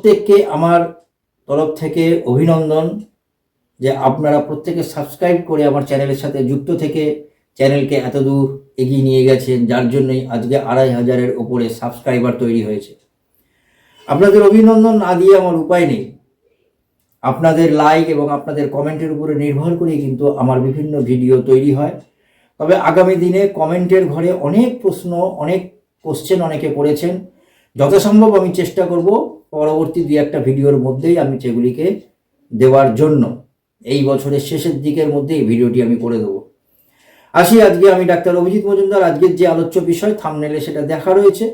প্রত্যেককে আমার তরফ থেকে অভিনন্দন যে আপনারা প্রত্যেকে সাবস্ক্রাইব করে আমার চ্যানেলের সাথে যুক্ত থেকে চ্যানেলকে এত দূর এগিয়ে নিয়ে গেছেন, যার জন্যই আজকে আড়াই হাজারের ওপরে সাবস্ক্রাইবার তৈরি হয়েছে। আপনাদের অভিনন্দন না দিয়ে আমার উপায় নেই। আপনাদের লাইক এবং আপনাদের কমেন্টের উপরে নির্ভর করে কিন্তু আমার বিভিন্ন ভিডিও তৈরি হয়। তবে আগামী দিনে কমেন্টের ঘরে অনেক প্রশ্ন, অনেক কোশ্চেন অনেকে করেছেন। যথাসম্ভব আমি চেষ্টা করব পরবর্তী দুই একটা ভিডিওর মধ্যেই আমি সেগুলিকে দেওয়ার জন্য এই বছরের শেষের দিকের মধ্যে এই ভিডিওটি আমি করে দেবো। আসি আজকে আমি ডাক্তার অভিজিৎ মজুমদার। আজকের যে আলোচ্য বিষয় থামনেলে সেটা দেখা রয়েছে।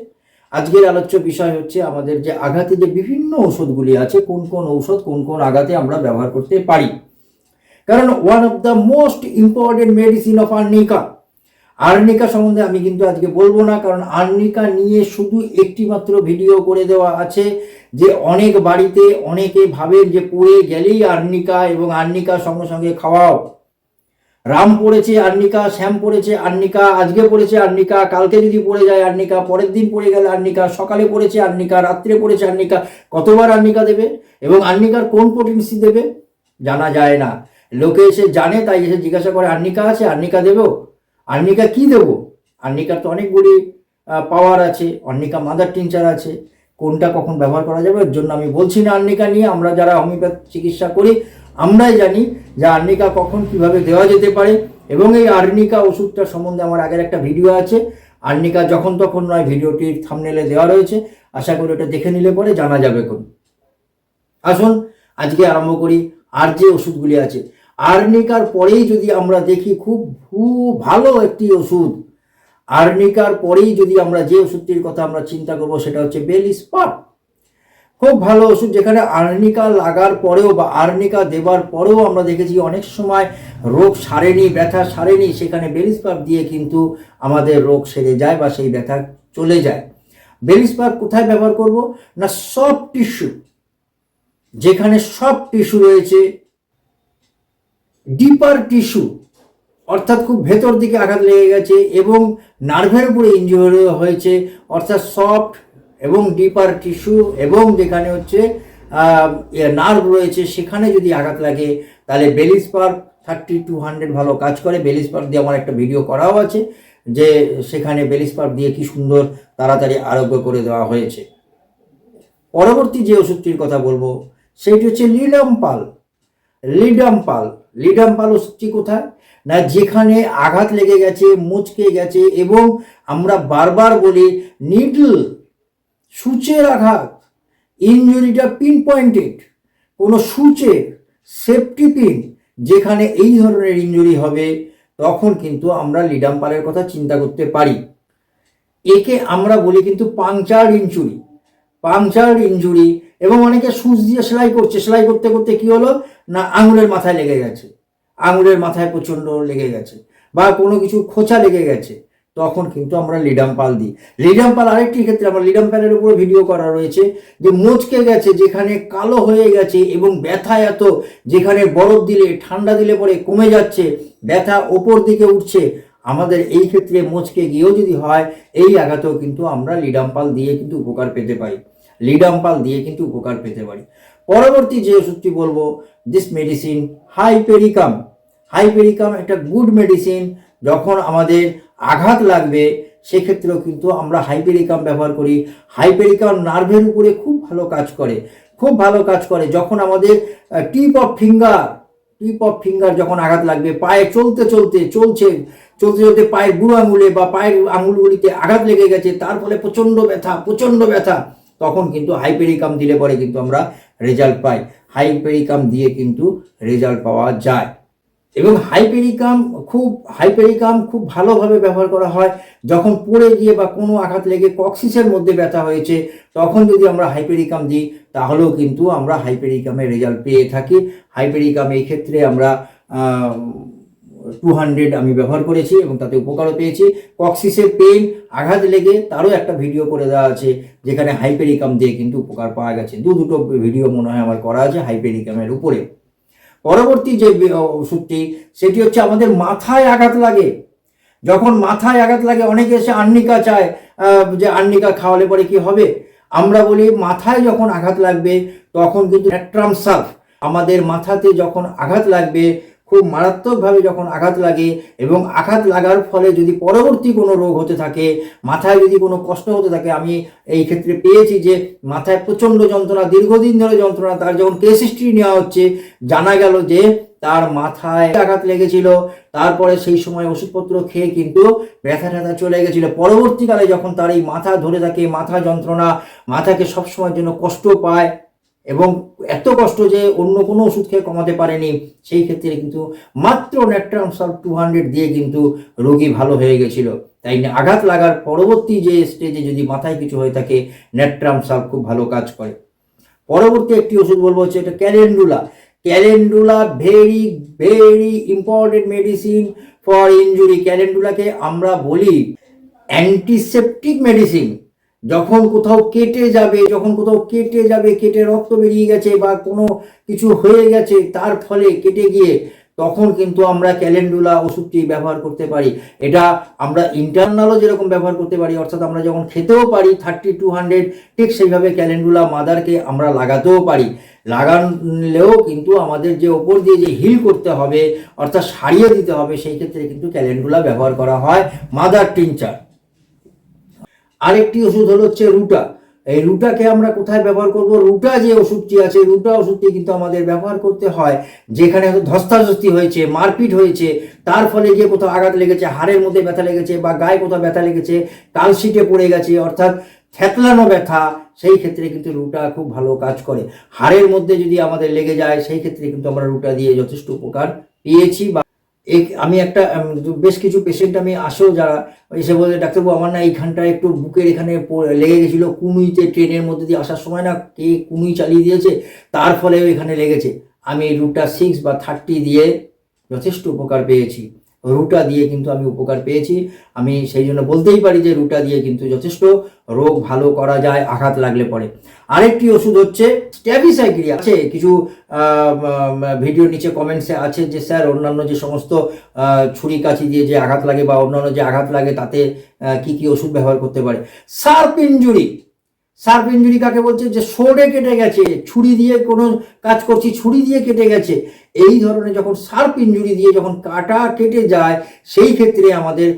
আজকের আলোচ্য বিষয় হচ্ছে আমাদের যে আঘাতে যে বিভিন্ন ওষুধগুলি আছে, কোন কোন ঔষধ, কোন কোন আঘাতে আমরা ব্যবহার করতে পারি। কারণ one of the most important medicine of arnica arnica সম্বন্ধে আমি কিন্তু আজকে বলব না, কারণ আর্নিকা নিয়ে শুধু একটি মাত্র ভিডিও করে দেওয়া আছে যে অনেক বাড়িতে অনেকে ভাবেন যে পড়ে গেলেই আর্নিকা এবং আর্নিকা সঙ্গে সঙ্গে খাওয়াও। রাম পড়েছে আর্নিকা, শ্যাম পড়েছে আর্নিকা, আজকে পড়েছে আর্নিকা, কালকে যদি পড়ে যায় আর্নিকা, পরের দিন পড়ে গেলে আর্নিকা, সকালে পড়েছে আর্নিকা, রাত্রে পড়েছে আর্নিকা, কতবার আর্নিকা দেবে এবং আর্নিকার কোন পোটেন্সি দেবে জানা যায় না। লোকে এসে জানে, তাই এসে জিজ্ঞাসা করে, আর্নিকা আছে, আর্নিকা দেবো? আর্নিকা কি দেবো? আর্নিকার তো অনেকগুলি পাওয়ার আছে অর্নিকা মাদার টিনচার আছে। কোনটা কখন ব্যবহার করা যাবে? এর জন্য আমি বলছি না আর্নিকা নিয়ে। আমরা যারা হোমিওপ্যাথ চিকিৎসা করি, আমরাই জানি যে আর্নিকা কখন কীভাবে দেওয়া যেতে পারে। এবং এই আর্নিকা ওষুধটা সম্বন্ধে আমার আগের একটা ভিডিও আছে। আর্নিকা যখন তখন নয় ভিডিওটির থামনেলে দেওয়া রয়েছে। আশা করি ওটা দেখে নিলে পরে জানা যাবে কোন আসুন, আজকে আরম্ভ করি। আর যে ওষুধগুলি আছে আর্নিকার পরেই যদি আমরা দেখি, খুব ভালো একটি ওষুধ। আর্নিকার পরেই যদি আমরা যে ওষুধটির কথা আমরা চিন্তা করব, সেটা হচ্ছে বেল স্পাট খুব ভালো ওষুধ, যেখানে আর্নিকা লাগার পরেও বা আর্নিকা দেবার পরেও আমরা দেখেছি অনেক সময় রোগ সারেনি, ব্যথা সারেনি, সেখানে বেলিসপাপ দিয়ে কিন্তু আমাদের রোগ সেরে যায় বা সেই ব্যথা চলে যায়। বেলিসপাপ কোথায় ব্যবহার করব? না, সব টিস্যু। যেখানে সব টিস্যু রয়েছে ডিপার টিস্যু, অর্থাৎ খুব ভেতর দিকে আঘাত লেগে গেছে এবং নার্ভের উপরে ইঞ্জুরি হয়েছে, অর্থাৎ সফট এবং ডিপার টিস্যু এবং যেখানে হচ্ছে নার্ভ রয়েছে, সেখানে যদি আঘাত লাগে, তাহলে বেলিস পার্ক থার্টি টু হান্ড্রেড ভালো কাজ করে। বেলিস পার্ক দিয়ে আমার একটা ভিডিও করাও আছে, যে সেখানে বেলিস পার্ক দিয়ে কি সুন্দর তাড়াতাড়ি আরোগ্য করে দেওয়া হয়েছে। পরবর্তী যে ওষুধটির কথা বলব, সেটি হচ্ছে লিডাম্পাল লিডাম্পাল লিডাম্পাল ওষুধটি কোথায়? না যেখানে আঘাত লেগে গেছে, মুচকে গেছে এবং আমরা বারবার বলি নিডল সূচের আঘাত ইঞ্জুরিটা পিন পয়েন্টেড কোনো সূচের সেফটি পিন যেখানে এই ধরনের ইঞ্জুরি হবে, তখন কিন্তু আমরা লিডাম্পালের কথা চিন্তা করতে পারি। একে আমরা বলি কিন্তু পাংচার ইঞ্জুরি পাংচার ইঞ্জুরি এবং অনেকে সুচ দিয়ে সেলাই করছে। সেলাই করতে করতে কি হলো? না, আঙুলের মাথায় লেগে গেছে। আঙুলের মাথায় প্রচণ্ড লেগে গেছে বা কোনো কিছু খোঁচা লেগে গেছে। তখন কিন্তু আমরা লিডাম্পাল দিই। লিডাম্পাল আরেকটি ক্ষেত্রে আমরা লিডাম লিডাম্পালের উপরে ভিডিও করা রয়েছে যে মুচকে গেছে, যেখানে কালো হয়ে গেছে এবং ব্যথা এত, যেখানে বরফ দিলে, ঠান্ডা দিলে পরে কমে যাচ্ছে, ব্যথা ওপর দিকে উঠছে। আমাদের এই ক্ষেত্রে মুচকে গিয়েও যদি হয়, এই আঘাতেও কিন্তু আমরা লিডাম্পাল দিয়ে কিন্তু উপকার পেতে পারি। লিডাম্পাল দিয়ে কিন্তু উপকার পেতে পারি। পরবর্তী যে ওষুধটি বলব দিস মেডিসিন হাইপেরিকাম হাইপেরিকাম একটা গুড মেডিসিন যখন আমাদের আঘাত লাগবে, সেক্ষেত্রেও কিন্তু আমরা হাইপেরিকাম ব্যবহার করি। হাইপেরিকাম নার্ভের উপরে খুব ভালো কাজ করে। খুব ভালো কাজ করে যখন আমাদের tip of finger tip of finger যখন আঘাত লাগবে, পায়ে চলতে চলতে চলছে, চলতে চলতে পায়ের বুড়ো আঙুলে বা পায়ের আঙুলগুলিতে আঘাত লেগে গেছে, তার ফলে প্রচণ্ড ব্যথা প্রচণ্ড ব্যথা। তখন কিন্তু হাইপেরিকাম দিলে পরে কিন্তু আমরা রেজাল্ট পাই। হাইপেরিকাম দিয়ে কিন্তু রেজাল্ট পাওয়া যায়। এবং হাইপেরিকাম খুব হাইপেরিকাম খুব ভালোভাবে ব্যবহার করা হয়। যখন পড়ে গিয়ে বা কোনো আঘাত লেগে কক্সিসের মধ্যে ব্যথা হয়েছে, তখন যদি আমরা হাইপেরিকাম দিই, তাহলেও কিন্তু আমরা হাইপেরিকামের রেজাল্ট পেয়ে থাকি। হাইপেরিকাম এই ক্ষেত্রে আমরা টু হান্ড্রেড আমি ব্যবহার করেছি এবং তাতে উপকারও পেয়েছি। কক্সিসের পেন আঘাত লেগে তারও একটা ভিডিও করে দেওয়া আছে, যেখানে হাইপেরিকাম দিয়ে কিন্তু উপকার পাওয়া গেছে। দু দুটো ভিডিও মনে হয় আমার করা আছে হাইপেরিকামের উপরে। পরবর্তী যে ওষুধটি, সেটি হচ্ছে আমাদের মাথায় আঘাত লাগে। যখন মাথায় আঘাত লাগে, অনেকে এসে আর্নিকা চায় যে আর্নিকা খাওয়ালে পরে কি হবে? আমরা বলি মাথায় যখন আঘাত লাগবে, তখন কিন্তু ন্যাট্রাম সালফ আমাদের মাথাতে যখন আঘাত লাগবে খুব মারাত্মকভাবে যখন আঘাত লাগে এবং আঘাত লাগার ফলে যদি পরবর্তী কোনো রোগ হতে থাকে, মাথায় যদি কোনো কষ্ট হতে থাকে, আমি এই ক্ষেত্রে পেয়েছি যে মাথায় প্রচণ্ড যন্ত্রণা, দীর্ঘদিন ধরে যন্ত্রণা, তার যখন কেস হিস্ট্রি নেওয়া হচ্ছে, জানা গেল যে তার মাথায় আঘাত লেগেছিল, তারপরে সেই সময় ওষুধপত্র খেয়ে কিন্তু ব্যথা ট্যাথা চলে গেছিল। পরবর্তীকালে যখন তার এই মাথা ধরে থাকে, মাথা যন্ত্রণা, মাথাকে সবসময়ের জন্য কষ্ট পায় এবং এত কষ্ট যে অন্য কোনো ওষুধ খেয়ে কমাতে পারেনি, সেই ক্ষেত্রে কিন্তু মাত্র ন্যাট্রাম সাল টু হান্ড্রেড দিয়ে কিন্তু রোগী ভালো হয়ে গেছিল। তাই আঘাত লাগার পরবর্তী যে স্টেজে যদি মাথায় কিছু হয়ে থাকে ন্যাট্রাম সাল খুব ভালো কাজ করে। পরবর্তী একটি ওষুধ বলব হচ্ছে এটা calendula calendula very very important medicine for injury ক্যালেন্ডুলাকে আমরা বলি অ্যান্টিসেপটিক মেডিসিন যখন কোথাও কেটে যাবে, যখন কোথাও কেটে যাবে, কেটে রক্ত বেরিয়ে গেছে বা কোনো কিছু হয়ে গেছে, তার ফলে কেটে গিয়ে তখন কিন্তু আমরা ক্যালেন্ডুলা ওষুধটি ব্যবহার করতে পারি। এটা আমরা ইন্টারনালও যেরকম ব্যবহার করতে পারি, অর্থাৎ আমরা যখন খেতেও পারি থার্টি টু হান্ড্রেড ঠিক সেইভাবে ক্যালেন্ডুলা মাদারকে আমরা লাগাতেও পারি। লাগালেও কিন্তু আমাদের যে ওপর দিয়ে যে হিল করতে হবে, অর্থাৎ সারিয়ে দিতে হবে, সেই ক্ষেত্রে কিন্তু ক্যালেন্ডুলা ব্যবহার করা হয় মাদার টিনচার আরেকটি ওষুধ হলো হচ্ছে রুটা। এই রুটাকে আমরা কোথায় ব্যবহার করব? রুটা যে ওষুধটি আছে, রুটা ওষুধটি কিন্তু আমাদের ব্যবহার করতে হয়, যেখানে ধস্তাধস্তি হয়েছে, মারপিট হয়েছে, তার ফলে গিয়ে কোথাও আঘাত লেগেছে, হাড়ের মধ্যে ব্যথা লেগেছে বা গায়ে কোথাও ব্যথা লেগেছে, কালশিটে পড়ে গেছে, অর্থাৎ থ্যাতলানো ব্যথা, সেই ক্ষেত্রে কিন্তু রুটা খুব ভালো কাজ করে। হাড়ের মধ্যে যদি আমাদের লেগে যায়, সেই ক্ষেত্রে কিন্তু আমরা রুটা দিয়ে যথেষ্ট উপকার পেয়েছি বা এই আমি একটা বেশ কিছু পেশেন্ট আমি আসো যারা এসে বলে ডাক্তারবাবু, আমার না এইখানটা একটু বুকের এখানে লেগে গেছিল, কুনুইতে ট্রেনের মধ্যে দিয়ে আসার সময় না কে কুনুই চালিয়ে দিয়েছে, তার ফলে এখানে লেগেছে। আমি রুটা সিক্স বা থার্টি দিয়ে যথেষ্ট উপকার পেয়েছি। রুটা দিয়ে কিন্তু আমি উপকার পেয়েছি। আমি সেই জন্য বলতেই পারি যে রুটা দিয়ে কিন্তু যথেষ্ট রোগ ভালো করা যায়, আঘাত লাগলে পরে। আরেকটি ওষুধ হচ্ছে স্ট্যাবিসাইক্রিয়া আছে। কিছু ভিডিওর নিচে কমেন্টসে আছে যে, স্যার, অন্যান্য যে সমস্ত ছুরি কাছি দিয়ে যে আঘাত লাগে বা অন্যান্য যে আঘাত লাগে তাতে কি কি ওষুধ ব্যবহার করতে পারে? সার্প ইঞ্জুরি সার্প ইঞ্জুরি কাকে বলছে? যে সোডে কেটে গেছে, ছুরি দিয়ে কোনো কাজ করছি, ছুরি দিয়ে কেটে গেছে। এই ধরনের যখন সার্প ইঞ্জুরি দিয়ে যখন কাটা কেটে যায়, সেই ক্ষেত্রে আমাদের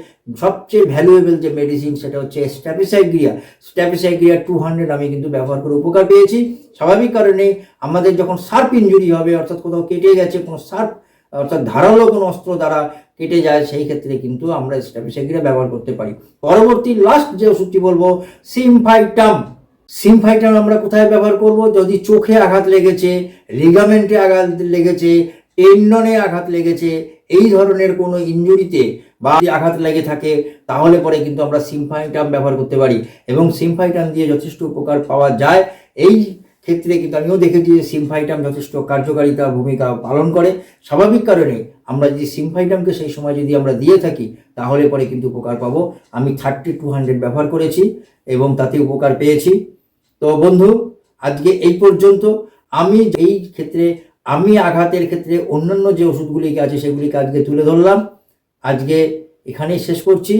সবচেয়ে ভ্যালুয়েবল যে মেডিসিন সেটা হচ্ছে স্ট্যাপিসাইগ্রিয়া স্ট্যাপিসাইগ্রিয়া টু হান্ড্রেড আমি কিন্তু ব্যবহার করে উপকার পেয়েছি। স্বাভাবিক কারণে আমাদের যখন সার্প ইঞ্জুরি হবে, অর্থাৎ কোথাও কেটে গেছে, কোনো সার্প অর্থাৎ ধারালো কোনো অস্ত্র দ্বারা কেটে যায়, সেই ক্ষেত্রে কিন্তু আমরা স্ট্যাপিসাইগ্রিয়া ব্যবহার করতে পারি। পরবর্তী লাস্ট যে ওষুধটি বলব সিমফাইটাম সিমফাইটাম আমরা কোথায় ব্যবহার করব? যদি চোখে আঘাত লেগেছে লিগামেন্টে আঘাত লেগেছে টেন্ডনে আঘাত লেগেছে, এই ধরনের কোনো ইনজুরিতে বা আঘাত লেগে থাকে, তাহলে পরে কিন্তু আমরা সিমফাইটাম ব্যবহার করতে পারি। এবং সিমফাইটাম দিয়ে যথেষ্ট উপকার পাওয়া যায়। এই ক্ষেত্রে কিন্তু আমিও দেখেছি যে সিমফাইটাম যথেষ্ট কার্যকারিতা ভূমিকা পালন করে। স্বাভাবিক কারণে আমরা যদি সিমফাইটামকে সেই সময় যদি আমরা দিয়ে থাকি, তাহলে পরে কিন্তু উপকার পাবো। আমি থার্টি টু হান্ড্রেড ব্যবহার করেছি এবং তাতে উপকার পেয়েছি। তো বন্ধু, আজকে এই পর্যন্ত। আমি এই ক্ষেত্রে, আমি আঘাতের ক্ষেত্রে অন্যান্য যে ওষুধগুলি আছে সেগুলিকে আজকে তুলে ধরলাম। আজকে এখানেই শেষ করছি।